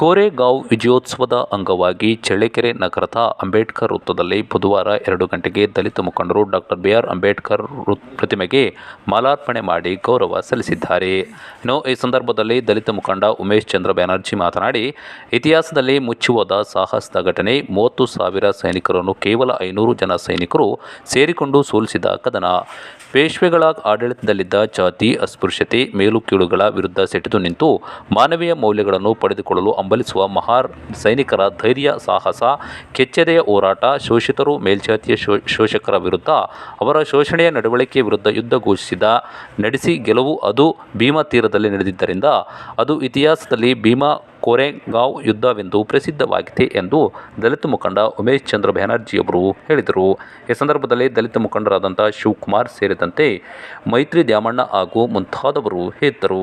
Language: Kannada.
ಕೋರೆಗಾಂವ್ ವಿಜಯೋತ್ಸವದ ಅಂಗವಾಗಿ ಚಳ್ಳಕೆರೆ ನಗರದ ಅಂಬೇಡ್ಕರ್ ವೃತ್ತದಲ್ಲಿ ಬುಧವಾರ ಎರಡು ಗಂಟೆಗೆ ದಲಿತ ಮುಖಂಡರು ಡಾಕ್ಟರ್ ಬಿ ಆರ್ ಅಂಬೇಡ್ಕರ್ ಪ್ರತಿಮೆಗೆ ಮಾಲಾರ್ಪಣೆ ಮಾಡಿ ಗೌರವ ಸಲ್ಲಿಸಿದ್ದಾರೆ. ಇನ್ನು ಈ ಸಂದರ್ಭದಲ್ಲಿ ದಲಿತ ಮುಖಂಡ ಉಮೇಶ್ ಚಂದ್ರ ಬ್ಯಾನರ್ಜಿ ಮಾತನಾಡಿ, ಇತಿಹಾಸದಲ್ಲಿ ಮುಚ್ಚುವದ ಸಾಹಸದ ಘಟನೆ, ಮೂವತ್ತು ಸಾವಿರ ಸೈನಿಕರನ್ನು ಕೇವಲ ಐನೂರು ಜನ ಸೈನಿಕರು ಸೇರಿಕೊಂಡು ಸೋಲಿಸಿದ ಕದನ. ಪೇಶ್ವೆಗಳ ಆಡಳಿತದಲ್ಲಿದ್ದ ಜಾತಿ ಅಸ್ಪೃಶ್ಯತೆ, ಮೇಲುಕೀಳುಗಳ ವಿರುದ್ಧ ಸೆಟೆದು ನಿಂತು ಮಾನವೀಯ ಮೌಲ್ಯಗಳನ್ನು ಪಡೆದುಕೊಳ್ಳಲು ಹಂಬಲಿಸುವ ಮಹಾರ್ ಸೈನಿಕರ ಧೈರ್ಯ, ಸಾಹಸ, ಕೆಚ್ಚೆದೆಯ ಹೋರಾಟ, ಶೋಷಿತರು, ಮೇಲ್ಜಾತಿಯ ಶೋಷಕರ ವಿರುದ್ಧ, ಅವರ ಶೋಷಣೆಯ ನಡವಳಿಕೆ ವಿರುದ್ಧ ಯುದ್ಧ ಘೋಷಿಸಿದ ನಡೆಸಿ ಗೆಲುವು ಅದು ಭೀಮಾ ತೀರದಲ್ಲಿ ನಡೆದಿದ್ದರಿಂದ ಅದು ಇತಿಹಾಸದಲ್ಲಿ ಭೀಮಾ ಕೋರೆಗಾಂವ್ ಯುದ್ಧವೆಂದು ಪ್ರಸಿದ್ಧವಾಗಿದೆ ಎಂದು ದಲಿತ ಮುಖಂಡ ಉಮೇಶ್ ಚಂದ್ರ ಬ್ಯಾನರ್ಜಿಯವರು ಹೇಳಿದರು. ಈ ಸಂದರ್ಭದಲ್ಲಿ ದಲಿತ ಮುಖಂಡರಾದಂಥ ಶಿವಕುಮಾರ್ ಸೇರಿದಂತೆ ಮೈತ್ರಿ ದ್ಯಾಮಣ್ಣ ಹಾಗೂ ಮುಂತಾದವರು ಇದ್ದರು